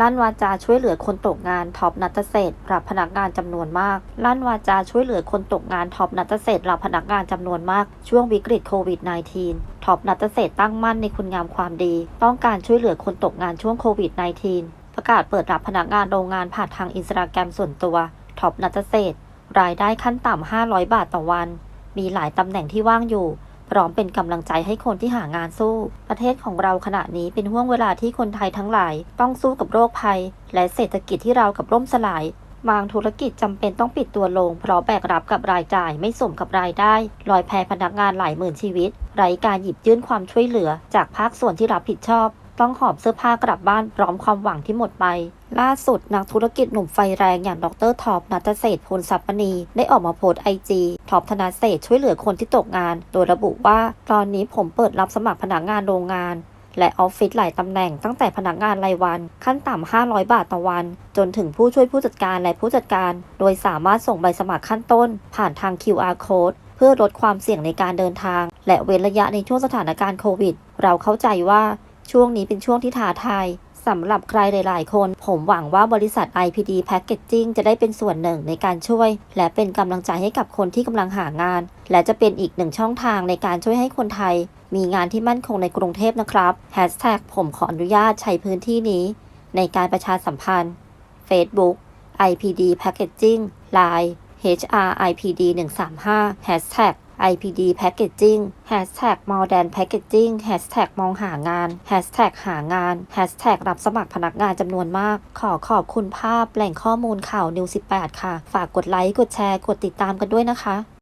ลั่นวาจาช่วยเหลือคนตกงานท็อปนัตเศษรับพนักงานจำนวนมาก ลั่นวาจาช่วยเหลือคนตกงานท็อปนัตเศษรับพนักงานจำนวนมาก ช่วงวิกฤตโควิด -19 ท็อปนัตเศษตั้งมั่นในคุณงามความดี ต้องการช่วยเหลือคนตกงานช่วงโควิด -19 ประกาศเปิดรับพนักงานโรงงานผ่านทางอินสตาแกรมส่วนตัวท็อปนัตเศษรายได้ขั้นต่ำ500 บาทต่อวัน มีหลายตำแหน่งที่ว่างอยู่ พร้อมเป็นกำลังใจให้คนที่หางานสู้ ประเทศของเราขณะนี้เป็นห่วงเวลาที่คนไทยทั้งหลาย ต้องสู้กับโรคภัย และเศรษฐกิจที่เรากับล่มสลายบางธุรกิจจำเป็นต้องปิดตัวลง เพราะแบกรับกับรายจ่ายไม่สมกับรายได้ ลอยแพพนักงานหลายหมื่นชีวิต ไร้การหยิบยื่นความช่วยเหลือ จากภาคส่วนที่รับผิดชอบ ต้องหอบเสื้อผ้ากลับบ้านพร้อมความหวังที่หมดไป ล่าสุดนักธุรกิจหนุ่มไฟแรงอย่างดรท็อปนัทเศษพลสัปปณี ได้ออกมาโพสต์ไอจี ท็อปธนาเศษช่วยเหลือคนที่ตกงาน โดยระบุว่า ตอนนี้ผมเปิดรับสมัครพนักงานโรงงาน และออฟฟิศหลายตำแหน่งตั้งแต่พนักงานรายวัน ขั้นต่ำ 500 บาทต่อวัน จนถึงผู้ช่วยผู้จัดการและผู้จัดการ โดยสามารถส่งใบสมัครขั้นต้น ผ่านทาง QR code เพื่อลดความเสี่ยงในการเดินทาง และเว้นระยะในช่วงสถานการณ์โควิด เราเข้าใจว่าช่วงนี้เป็นช่วงที่ท้าทาย สำหรับใครหลาย ๆ คน ผมหวังว่าบริษัท IPD Packaging จะได้เป็นส่วนหนึ่งในการช่วย และเป็นกำลังใจให้กับคนที่กำลังหางาน และจะเป็นอีกหนึ่งช่องทางในการช่วยให้คนไทย มีงานที่มั่นคงในกรุงเทพนะครับ Hashtag ผมขออนุญาตใช้พื้นที่นี้ ในการประชาสัมพันธ์ Facebook IPD Packaging Line HRIPD 135 Hashtag IPD Packaging Hashtag more than packaging Hashtag มองหางาน Hashtag หางาน Hashtag รับสมัครพนักงานจำนวนมาก ขอขอบคุณภาพแหล่งข้อมูลข่าวนิว18 ค่ะ ฝากกดไลค์ กดแชร์ กดติดตามกันด้วยนะคะ